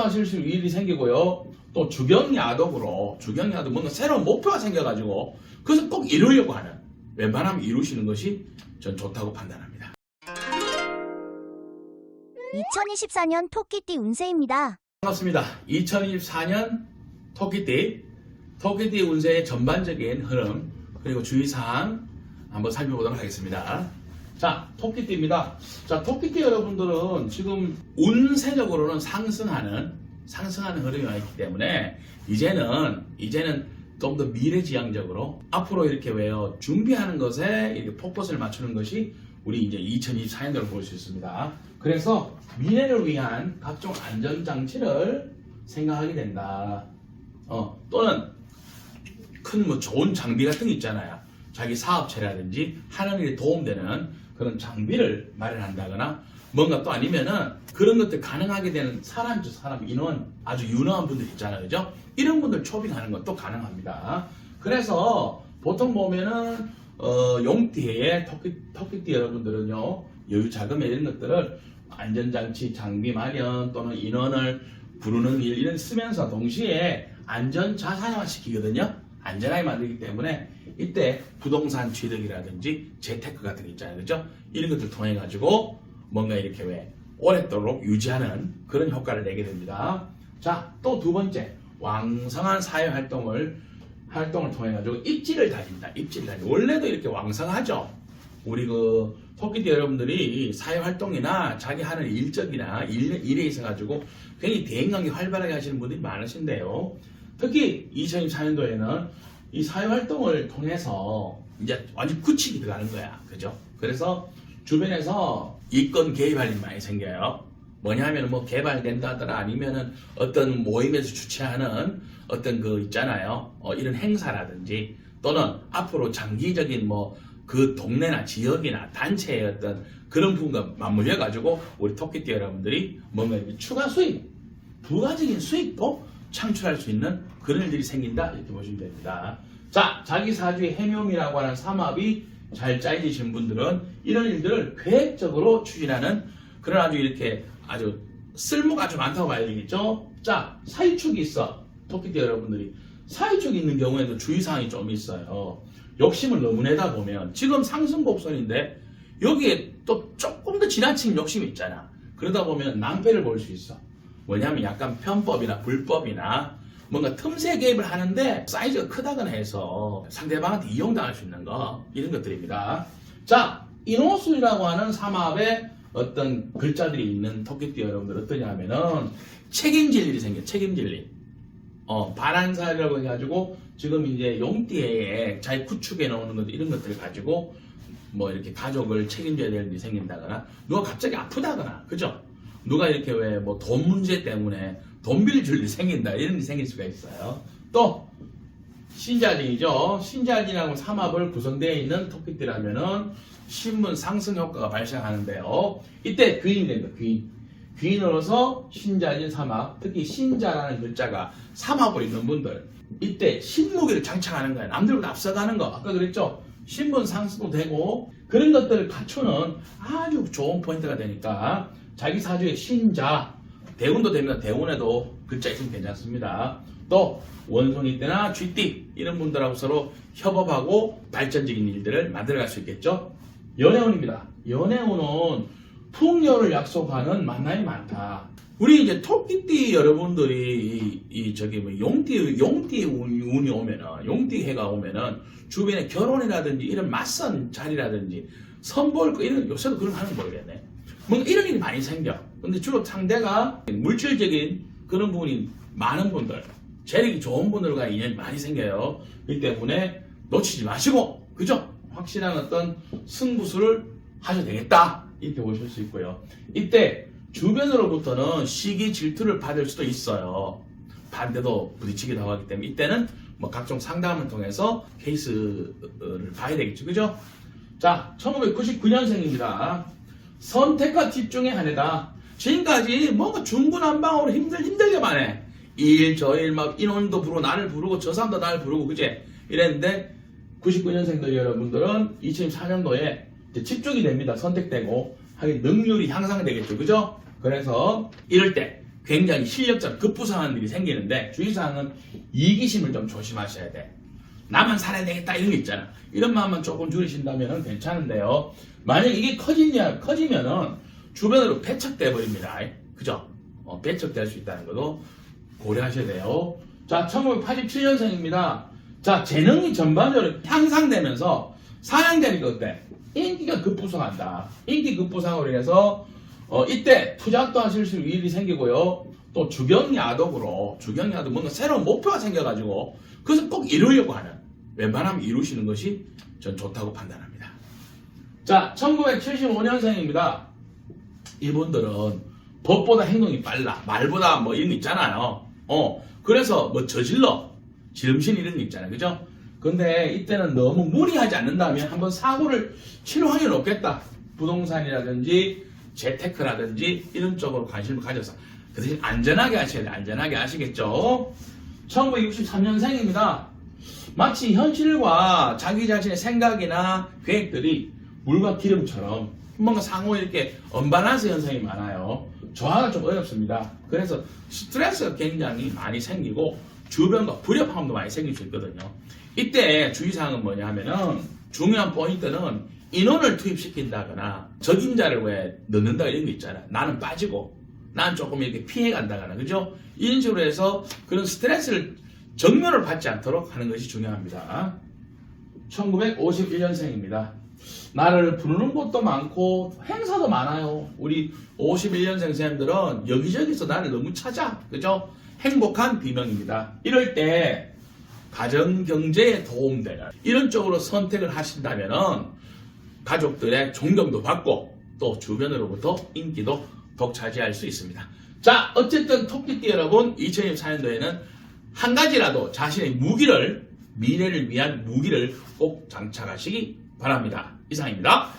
하실 수 있는 일이 생기고요. 또 주경야독으로 주경야독 뭔가 새로운 목표가 생겨가지고 그것을 꼭 이루려고 하는 웬만하면 이루시는 것이 전 좋다고 판단합니다. 2024년 토끼띠 운세입니다. 반갑습니다. 2024년 토끼띠 토끼띠 운세의 전반적인 흐름 그리고 주의사항 한번 살펴보도록 하겠습니다. 자, 토끼띠입니다. 자, 토끼띠 여러분들은 지금 운세적으로는 상승하는 상승하는 흐름이 와 있기 때문에 이제는 이제는 좀 더 미래지향적으로 앞으로 이렇게 왜요 준비하는 것에 이렇게 포커스를 맞추는 것이 우리 이제 2024년도를 볼 수 있습니다. 그래서 미래를 위한 각종 안전 장치를 생각하게 된다. 어, 또는 큰 뭐 좋은 장비 같은 게 있잖아요. 자기 사업체라든지 하는 일에 도움되는 그런 장비를 마련한다거나 뭔가 또 아니면은 그런 것들 가능하게 되는 사람 주 사람 인원 아주 유능한 분들 있잖아요. 그죠? 이런 분들 초빙하는 것도 가능합니다. 그래서 보통 보면은 어, 용띠의 토끼, 토끼띠 여러분들은요 여유 자금 이런 것들을 안전장치 장비 마련 또는 인원을 부르는 일 이런 쓰면서 동시에 안전 자산화 시키거든요. 안전하게 만들기 때문에 이때 부동산 취득이라든지 재테크 같은 게 있잖아요. 그죠? 이런 것들 통해 가지고 뭔가 이렇게 왜 오랫도록 유지하는 그런 효과를 내게 됩니다. 자, 또 두 번째. 왕성한 사회 활동을 활동을 통해 가지고 입지를 다진다. 입지를 다진다. 원래도 이렇게 왕성하죠. 우리 그 토끼띠 여러분들이 사회 활동이나 자기 하는 일적이나 일, 일에 있어 가지고 굉장히 대인관계 활발하게 하시는 분들이 많으신데요. 특히 2024년도에는 이 사회 활동을 통해서 이제 완전 굳히기 들어가는 거야. 그죠? 그래서 주변에서 이권 개입할 일이 많이 생겨요. 뭐냐 하면 뭐 개발된다더라 아니면은 어떤 모임에서 주최하는 어떤 그 있잖아요. 어, 이런 행사라든지 또는 앞으로 장기적인 뭐 그 동네나 지역이나 단체의 어떤 그런 부분과 맞물려 가지고 우리 토끼띠 여러분들이 뭔가 추가 수익, 부가적인 수익도 창출할 수 있는 그런 일들이 생긴다 이렇게 보시면 됩니다. 자, 자기 사주의 해묘이라고 하는 삼합이 잘 짜여지신 분들은 이런 일들을 계획적으로 추진하는 그런 아주 이렇게 아주 쓸모가 아주 많다고 봐야 되겠죠. 자, 사이축이 있어. 토끼띠 여러분들이 사이축이 있는 경우에도 주의사항이 좀 있어요. 욕심을 너무 내다 보면 지금 상승 곡선인데 여기에 또 조금 더 지나친 욕심이 있잖아. 그러다 보면 낭패를 볼 수 있어. 뭐냐면 약간 편법이나 불법이나 뭔가 틈새 개입을 하는데 사이즈가 크다거나 해서 상대방한테 이용당할 수 있는 거 이런 것들입니다. 자, 인호술이라고 하는 삼합에 어떤 글자들이 있는 토끼띠 여러분들 어떠냐 하면은 책임질 일이 생겨 책임질 일. 어, 반환사라고 해가지고 지금 이제 용띠에 자기 구축해 놓는 것 이런 것들을 가지고 뭐 이렇게 가족을 책임져야 될 일이 생긴다거나 누가 갑자기 아프다거나 그죠? 누가 이렇게 왜 뭐 돈 문제 때문에 돈 빌줄 일이 생긴다 이런 일이 생길 수가 있어요. 또 신자진이죠. 신자진하고 삼합을 구성되어 있는 토끼띠라면은 신문 상승 효과가 발생하는데요. 이때 귀인이 됩니다. 귀인. 귀인으로서 신자진 삼합, 특히 신자라는 글자가 삼합을 있는 분들, 이때 신무기를 장착하는 거예요. 남들보다 앞서가는 거. 아까 그랬죠? 신분 상승도 되고 그런 것들을 갖추는 아주 좋은 포인트가 되니까 자기 사주의 신자, 대운도 됩니다. 대운에도 글자 있으면 괜찮습니다. 또 원숭이 때나 쥐띠 이런 분들하고 서로 협업하고 발전적인 일들을 만들어갈 수 있겠죠. 연애운입니다. 연애운은 풍요를 약속하는 만남이 많다. 우리 이제 토끼띠 여러분들이 이, 이 저기 뭐 용띠 용띠 운- 운이 오면은 용띠 해가 오면은 주변에 결혼이라든지 이런 맞선 자리라든지 선볼 거 이런 요새도 그런 거 하는 거 모르겠네. 뭔가 이런 일이 많이 생겨. 근데 주로 상대가 물질적인 그런 부분이 많은 분들, 재력이 좋은 분들과 인연이 많이 생겨요. 이 때문에 놓치지 마시고, 그죠? 확실한 어떤 승부수를 하셔도 되겠다. 이렇게 보실 수 있고요. 이때 주변으로부터는 시기 질투를 받을 수도 있어요. 반대도 부딪히기도 하기 때문에 이때는 뭐 각종 상담을 통해서 케이스를 봐야 되겠죠. 그죠? 자, 1999년생입니다. 선택과 집중의 한 해다. 지금까지 뭔가 중구난방으로 힘들, 힘들게만 해. 이 일, 저 일, 막 인원도 부르고, 나를 부르고, 저 사람도 나를 부르고, 그제? 이랬는데, 99년생들 여러분들은 2004년도에 집중이 됩니다. 선택되고, 하긴 능률이 향상되겠죠. 그죠? 그래서, 이럴 때, 굉장히 실력자 급부상하는 일이 생기는데 주의사항은 이기심을 좀 조심하셔야 돼. 나만 살아야 되겠다 이런 게 있잖아. 이런 마음만 조금 줄이신다면 괜찮은데요. 만약 이게 커지냐 커지면은 주변으로 배척돼 버립니다. 그죠? 어, 배척될 수 있다는 것도 고려하셔야 돼요. 자, 1987년생입니다. 자, 재능이 전반적으로 향상되면서 사양되니까 어때? 인기가 급부상한다. 인기 급부상으로 인해서 어, 이때 투자도 하실 수 있는 일이 생기고요. 또 주경야독으로 주경야독 뭔가 새로운 목표가 생겨가지고 그것을 꼭 이루려고 하는 웬만하면 이루시는 것이 전 좋다고 판단합니다. 자, 1975년생입니다. 이분들은 법보다 행동이 빨라. 말보다 뭐 이런 거 있잖아요. 어, 그래서 뭐 저질러. 지름신 이런 거 있잖아요. 그죠? 근데 이때는 너무 무리하지 않는다면 한번 사고를 치료 확률이 높겠다. 부동산이라든지 재테크라든지 이런 쪽으로 관심을 가져서 그 대신 안전하게 하셔야 돼요. 안전하게 아시겠죠? 1963년생입니다. 마치 현실과 자기 자신의 생각이나 계획들이 물과 기름처럼 뭔가 상호에 이렇게 언밸런스 현상이 많아요. 조화가 좀 어렵습니다. 그래서 스트레스가 굉장히 많이 생기고 주변과 불협화음도 많이 생길 수 있거든요. 이때 주의사항은 뭐냐 하면은 중요한 포인트는 인원을 투입시킨다거나 적임자를 왜 넣는다 이런 거 있잖아요. 나는 빠지고 난 조금 이렇게 피해 간다거나 그죠? 이런 식으로 해서 그런 스트레스를 정면을 받지 않도록 하는 것이 중요합니다. 1951년생입니다. 나를 부르는 곳도 많고 행사도 많아요. 우리 51년생 선생님들은 여기저기서 나를 너무 찾아. 그죠? 행복한 비명입니다. 이럴 때 가정 경제에 도움되는 이런 쪽으로 선택을 하신다면은 가족들의 존경도 받고 또 주변으로부터 인기도 독차지할 수 있습니다. 자, 어쨌든 토끼띠 여러분 2024년도에는 한 가지라도 자신의 무기를 미래를 위한 무기를 꼭 장착하시기 바랍니다. 이상입니다.